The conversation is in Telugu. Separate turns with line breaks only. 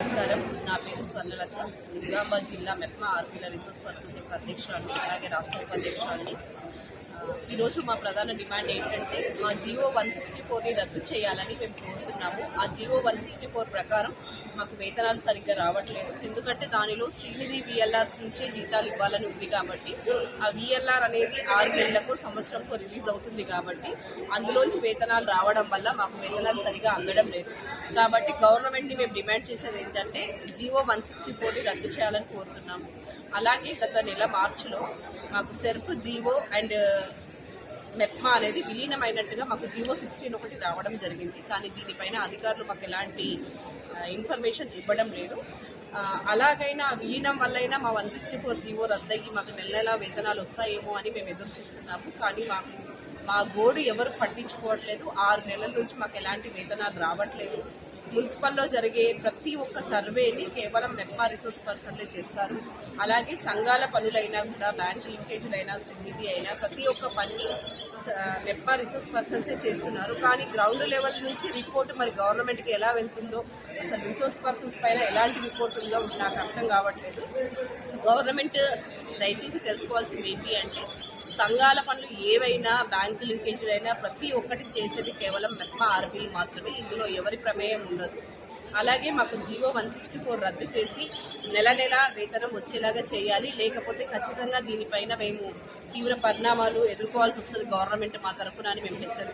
నమస్కారం. నా పేరు స్వర్ణలత. నిజామాబాద్ జిల్లా మెప్మా ఆర్పీల రిసోర్స్ పర్సన్స్ యొక్క అధ్యక్షురాన్ని అలాగే రాష్ట్ర ఉపాధ్యక్షురాన్ని ఈరోజు మా ప్రధాన డిమాండ్ ఏంటంటే మా జియో వన్ సిక్స్టీ ఫోర్ని రద్దు చేయాలని మేము కోరుతున్నాము. ఆ జియో వన్ సిక్స్టీ ఫోర్ ప్రకారం మాకు వేతనాలు సరిగ్గా రావట్లేదు. ఎందుకంటే దానిలో శ్రీనిధి విఎల్ఆర్స్ నుంచే జీతాలు ఇవ్వాలని ఉంది కాబట్టి ఆ విఎల్ఆర్ అనేది ఆరు నెలలకు సంవత్సరంకు రిలీజ్ అవుతుంది కాబట్టి అందులోంచి వేతనాలు రావడం వల్ల మాకు వేతనాలు సరిగా అందడం లేదు. కాబట్టి గవర్నమెంట్ని మేము డిమాండ్ చేసేది ఏంటంటే జియో వన్ సిక్స్టీ ఫోర్ని రద్దు చేయాలని కోరుతున్నాము. అలాగే గత నెల మార్చిలో మాకు సెర్ఫ్ జియో అండ్ మెప్మా అనేది విలీనమైనట్టుగా మాకు జియో సిక్స్టీన్ ఒకటి రావడం జరిగింది. కానీ దీనిపైన అధికారులు మాకు ఎలాంటి ఇన్ఫర్మేషన్ ఇవ్వడం లేదు. అలాగైనా విలీనం వల్లైనా మా one sixty four G O రద్దయ్యి మాకు నెల నెల వేతనాలు వస్తాయేమో అని మేము ఎదురు చూస్తున్నాము. కానీ మాకు మా గోడు ఎవరు పట్టించుకోవట్లేదు. ఆరు నెలల నుంచి మాకు ఎలాంటి వేతనాలు రావట్లేదు. మున్సిపల్లో జరిగే ప్రతి ఒక్క సర్వేని కేవలం మెప్పా రిసోర్స్ పర్సన్లే చేస్తారు. అలాగే సంఘాల పనులైనా కూడా బ్యాంక్ లింకేజీలైనా సునిధి అయినా ప్రతి ఒక్క పని మెప్పా రిసోర్స్ పర్సన్సే చేస్తున్నారు. కానీ గ్రౌండ్ లెవెల్ నుంచి రిపోర్ట్ మరి గవర్నమెంట్కి ఎలా వెళ్తుందో అసలు రిసోర్స్ పర్సన్స్ పైన ఎలాంటి రిపోర్ట్ ఉందో నాకు అర్థం కావట్లేదు. గవర్నమెంట్ దయచేసి తెలుసుకోవాల్సింది ఏంటి అంటే సంఘాల పనులు ఏవైనా బ్యాంకు లింకేజీలు అయినా ప్రతి ఒక్కటి చేసేది కేవలం మెప్మా ఆర్బీలు మాత్రమే. ఇందులో ఎవరి ప్రమేయం ఉండదు. అలాగే మాకు జీవో వన్ సిక్స్టీ ఫోర్ రద్దు చేసి నెల నెల వేతనం వచ్చేలాగా చేయాలి. లేకపోతే ఖచ్చితంగా దీనిపైన మేము తీవ్ర పరిణామాలు ఎదుర్కోవాల్సి వస్తుంది గవర్నమెంట్ మా తరఫున అని మేము హెచ్చరిస్తాం